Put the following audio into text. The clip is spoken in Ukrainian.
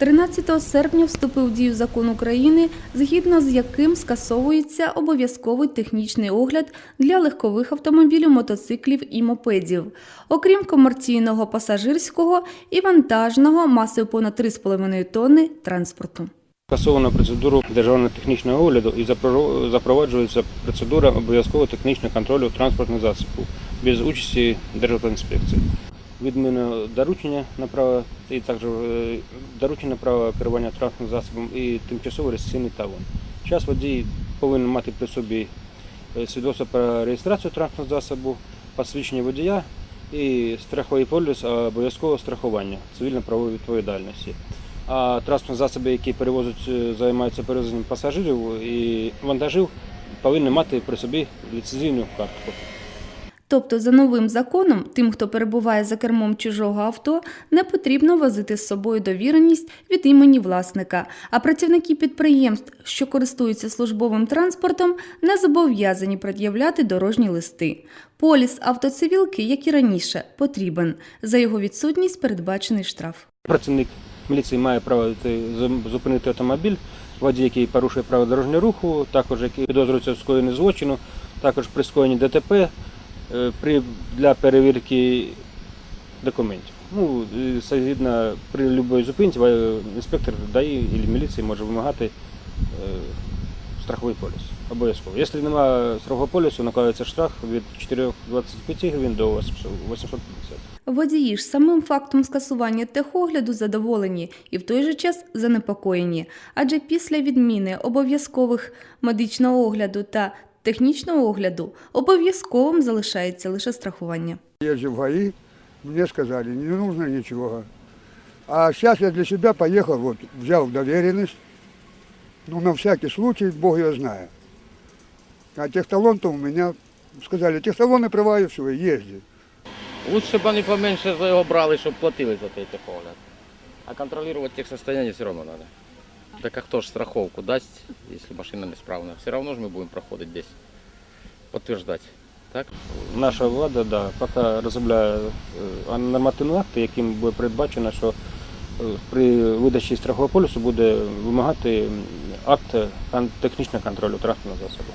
13 серпня вступив в дію закон України, згідно з яким скасовується обов'язковий технічний огляд для легкових автомобілів, мотоциклів і мопедів. Окрім комерційного пасажирського і вантажного масою понад 3,5 тонни транспорту. Скасовано процедуру державного технічного огляду і запро- запроваджується процедура обов'язкового технічного контролю транспортних засобів без участі Державтоінспекції. Відмінено доручення на право і також е, доручення на право керування транспортним засобом і тимчасовий реєстраційний талон. Час водій повинен мати при собі е, свідоцтво про реєстрацію транспортного засобу, посвідчення водія і страховий поліс обов'язкового страхування цивільно-правової відповідальності. А транспортні засоби, які перевозять, е, займаються перевезенням пасажирів і вантажів, повинні мати при собі ліцензійну картку. Тобто, за новим законом, тим, хто перебуває за кермом чужого авто, не потрібно возити з собою довіреність від імені власника. А працівники підприємств, що користуються службовим транспортом, не зобов'язані пред'являти дорожні листи. Поліс автоцивілки, як і раніше, потрібен. За його відсутність передбачений штраф. Працівник міліції має право зупинити автомобіль, водій, який порушує право дорожнього руху, також який підозрюється в скоєнні злочину, також при скоєнні ДТП при, для перевірки документів. Ну, згідно при будь-якій зупинці е, інспектор ДАІ або міліції може вимагати е, страховий поліс. Обов'язково. Якщо немає страхового полісу, накладається штраф від 4,25 гривень до 850. Водії ж самим фактом скасування техогляду задоволені і в той же час занепокоєні, адже після відміни обов'язкових медичного огляду та технічного огляду обов'язковим залишається лише страхування. Езжу в ГАИ, мне сказали, не нужно ничего. А сейчас я для себя поехал, вот, взял доверенность, ну, на всякий случай, Бог ее знает. А техталон-то у меня, сказали, техталоны права и все, езди. Лучше б вони поменше за його брали, щоб платили за цей техогляд. А контролювати техсостояние все одно треба. Так а хто ж страховку дасть, якщо машина несправна? Все одно ж ми будемо проходити десь, підтверджувати. Так? Наша влада да, поки розробляє е, нормативні акти, яким буде передбачено, що е, при видачі страхового полісу буде вимагати акт технічного контролю транспортного засобу.